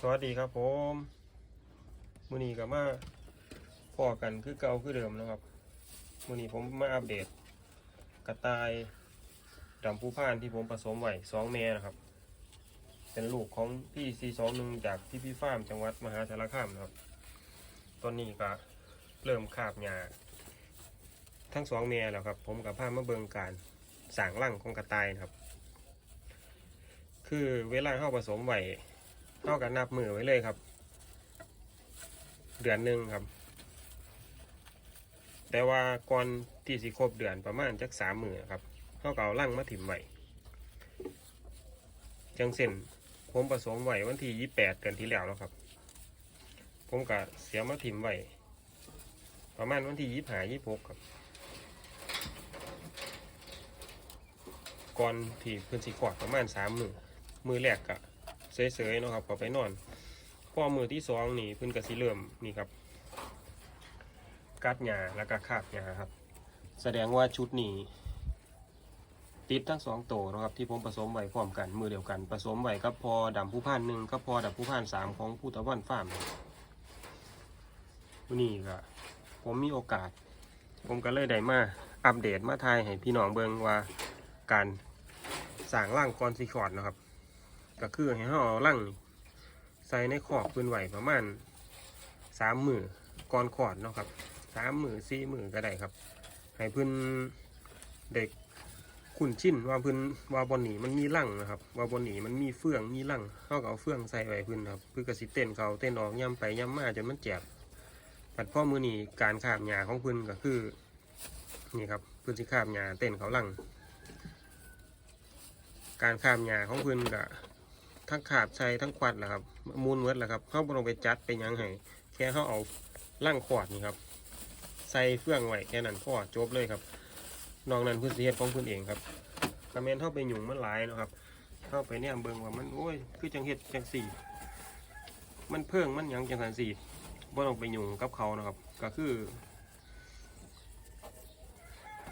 สวัสดีครับผมมือนี้ก็มาพอกันคือเก่าคือเดิมนะครับมือนี้ผมมาอัปเดต กระต่ายดำผู้พ่านที่ผมผสมไว้สองแม่นะครับ เป็นลูกของพี่ซีสองหนึ่งจากที่พี่ฟาร์มจังหวัดมหาสารคามนะครับตอนนี้ก็เริ่มคาบหญ้าทั้งสองแม่แล้วครับ ผมกับพามาเบิงการสางร่างของกระต่ายนะครับ คือเวลาเข้าผสมไว้ เท่ากันนับมือไว้เลยครับ เดือนหนึ่งครับ แต่ว่าก่อนที่สิครบเดือนประมาณจักสามมือครับเท่ากับเอาลั่งมาถิ่มไว้จังเส้นผมผสมไว้วันที่ยี่แปดเดือนที่แล้วแล้วครับ ผมก็เสียมาถิ่มไว้ประมาณวันที่ยี่ห้ายี่หกครับ ก่อนที่เพื้นสีขวดประมาณสามมือมือแรกกะ เสยๆเนาะครับเขาไปนอนพอมือที่สองนี่เพิ่นก็สิเริ่มนี่ครับกัดหญ้าแล้วก็คาบหญ้าครับ แสดงว่าชุดนี้ติดทั้งสองโตวนะครับที่ผมผสมไว้พร้อมกันมือเดียวกันผสมไว้กับพอดำผู้พ่านหนึ่งกับพอดำผู้พ่านสามของผู้ตะวันฟาร์มวันนี้ก็ผมมีโอกาส ผมก็เลยได้มาอัปเดตมาทายให้พี่น้องเบิงว่าการสร้างร่างกรซีคอร์ดนะครับ ก็คือให้เราเอาลั่งใส่ในขอบปืนไหวประมาณสามมือก่อนขอดเนาะครับสามมือสี่มือก็ได้ครับ ให้เพื่อนเด็กคุ้นชินว่าเพื่อนว่าบอนหนีมันมีลั่งนะครับ ว่าบอนหนีมันมีเฟืองมีลั่งเขาก็เอาเฟืองใส่ไว้เพื่อนครับเพื่อกระสิเต้นเขาเต้นออกย่ำไปย่ำมาจนมันเจ็บปัดพ่อมือหนีการขาบหญ้าของเพื่อนก็คือนี่ครับเพื่อนสิขาบหญ้าเต้นเขาลั่งการขาบหญ้าของเพื่อนก็ ทั้งขาบใส่ทั้งควัดแหละครับมูลเวิร์ดแหละครับเขาบ่ต้องไปจัดไปยังให้แค่เขาเอาล่างขวดนี่ครับ ใส่เฟื่องไว้แค่นั้นพอจบเลยครับนอกนั้นพื้นเฮ็ดของพื้นเองครับกระเมนเข้าไปหยุ่งมันหลายนะครับ เข้าไปเนี่ยเบิ่งว่ามันโอ้ยคือจังเฮ็ดจังสี่ มันเพิ่งมันยังจังสันสี่บ่ต้องไปหยุ่งกับเขานะครับ ก็คือ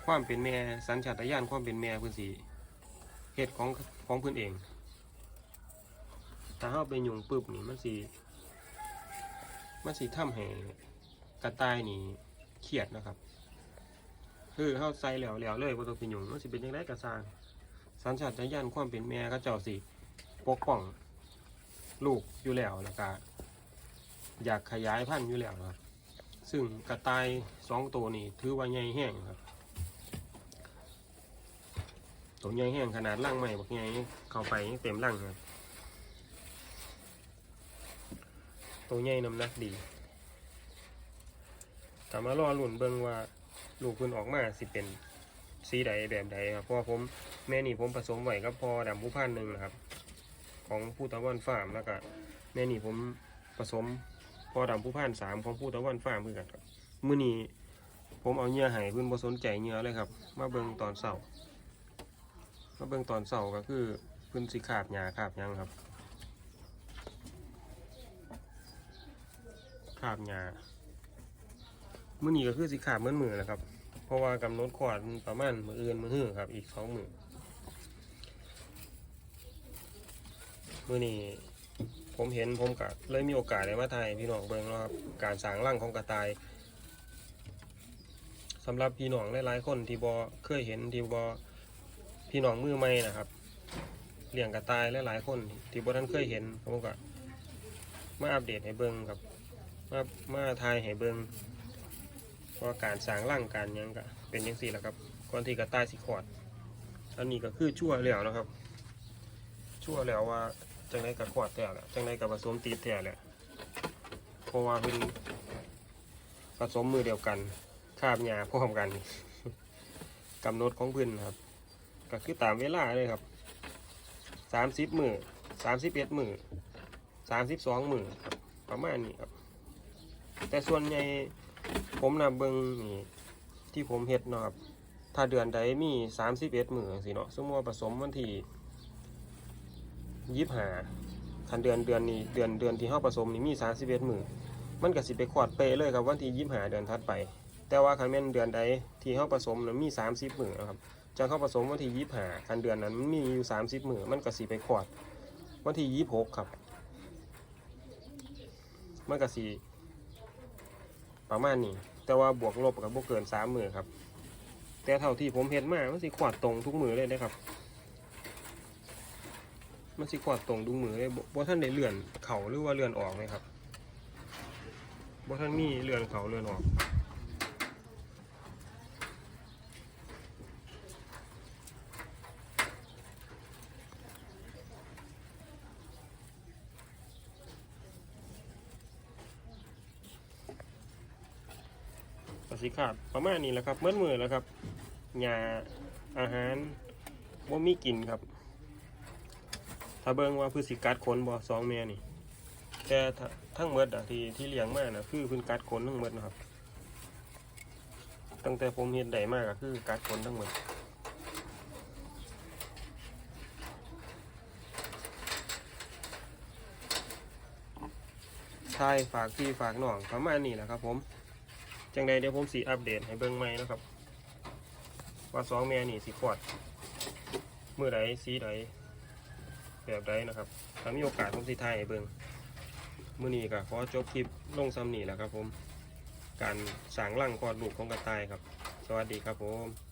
ความเป็นแม่สัญชาตญาณความเป็นแม่พื้นสีเฮ็ดของของพื้นเอง ถ้าเราไปยุงปุ๊บนี่มันสิมันสิทำให้กระต่ายนี่เครียดนะครับ คือเขาใส่แล้วแล้วเลยว่าต้องไปยุงมันสิเป็นยังไงกระซางสัญชาตญาณความเป็นแม่ก็เจ้าสิปกป้องลูกอยู่แล้วแล้วก็อยากขยายพันธุ์อยู่แล้วครับ ซึ่งกระต่ายสองตัวนี่ถือว่าใหญ่แห้งครับ ตัวใหญ่แห้งขนาดร่างใหม่บักใหญ่เข้าไปเต็มร่างครับ ตัวใหญ่น้ำหนักดีถามมารอลุ่นเบิ่งว่าลูกคุณออกมาสิเป็นสีใดแบบใดครับเพราะผมแม่นี่ผมผสมไว้กับพอดำผู้พันหนึ่งนะครับ ของผู้ตะวันฟาร์มแล้วก็แม่นี่ผมผสมพอดำผู้พันสามของผู้ตะวันฟาร์มเพื่อกันครับมื้อนี้ผมเอาเหยื่อให้เพิ่นบ่สนใจเหยื่อเลยครับ มาเบิ่งตอนเช้ามาเบิ่งตอนเช้าก็คือเพิ่นสิขาบหญ้าขาบยังครับ ขาบหญ้ามื้อนี้ก็คือสิขาบเมือมือแหละครับ เพราะว่ากำหนดขวดประมาณมืออื่นมือหื้อครับ อีกสองมือมื้อนี้ผมเห็นผมก็เลยมีโอกาสได้มาถ่ายพี่น้องเบิ่งเนาะครับการสร้างร่างของกระต่ายสำหรับพี่น้องหลายๆคนที่บ่เคยเห็นที่บ่พี่น้องมือใหม่นะครับเลี้ยงกระต่ายหลายๆคนที่บ่ทันเคยเห็นผมก็มาอัปเดตให้เบิ่งครับ มามาทายให้เบิงว่าการสางร่างการยังก็เป็นยังสี่แหละครับก่อนที่กระต่ายสิขอด อันนี้ก็คือชั่วแล้วนะครับ ชั่วแล้วว่าจังไรกับขอดแท้แหละจังไรกับผสมตีแท้แหละเพราะว่าเป็นผสมมือเดียวกันคาบหญ้าพร้อมกันกำหนดของพื้นครับ ก็คือตามเวลาเลยครับสามสิบมือสามสิบเอ็ดมือสามสิบสองมือประมาณนี้ครับ แต่ส่วนใหญ่ผมนะเบิงนี่ที่ผมเฮ็ดเนาะครับถ้าเดือนใดมีสามสิบเอ็ดมือสิเนาะสมมติว่าผสมวันที่ยี่ห้าคันเดือนเดือนนี้เดือนเดือนที่เฮาผสมนี่มีสามสิบเอ็ดมือมันก็สิไปขวดเปเลยครับวันที่ยี่ห้าเดือนถัดไป แต่ว่าคันแม่นเดือนใดที่เฮาผสมนะมีสามสิบมือนะครับจะเข้าผสมวันที่ยี่ห้าคันเดือนนั้นมันมีอยู่สามสิบมือมันก็สิไปขวดวันที่ยี่หกครับมันก็สี ประมาณนี้ แต่ว่าบวกลบกับบ่เกินสามมือครับ แต่เท่าที่ผมเห็นมามันสิขวาดตรงทุกมือเลยนะครับ มันสิขวาดตรงทุกมือเลยบ่ท่านได้เลื่อนเข่าหรือว่าเลื่อนออกเลยครับบ่ท่านมีเลื่อนเข่าเลื่อนออก ก็สิขาดประมาณนี้แหละครับเมื่อมือแล้วครับยาอาหารว่ามีกินครับ ถ้าเบิ่งว่าพืชสิกัดขนบ่สองแม่นี่ แต่ทั้งหมดอะที่ที่เลี้ยงมานะคือพิ่นกัดขนทั้งหมดนะครับ ตั้งแต่ผมเห็นได้มากก็คือกัดขนทั้งหมดใช่ฝากพี่ฝากน้องประมาณนี้แหละครับผม จังใดเดี๋ยวผมสีอัปเดตให้เบิ่งใหม่นะครับ ว่าสองแม่นี่สีขวดมือใดสีใดแบบใดนะครับถ้ามีโอกาสผมสีไทยให้เบิ่งมือนี้ก็ขอจบคลิปลงซ้ำนี่แหละครับผม การสางร่งกอดลูกของกระต่ายครับ สวัสดีครับผม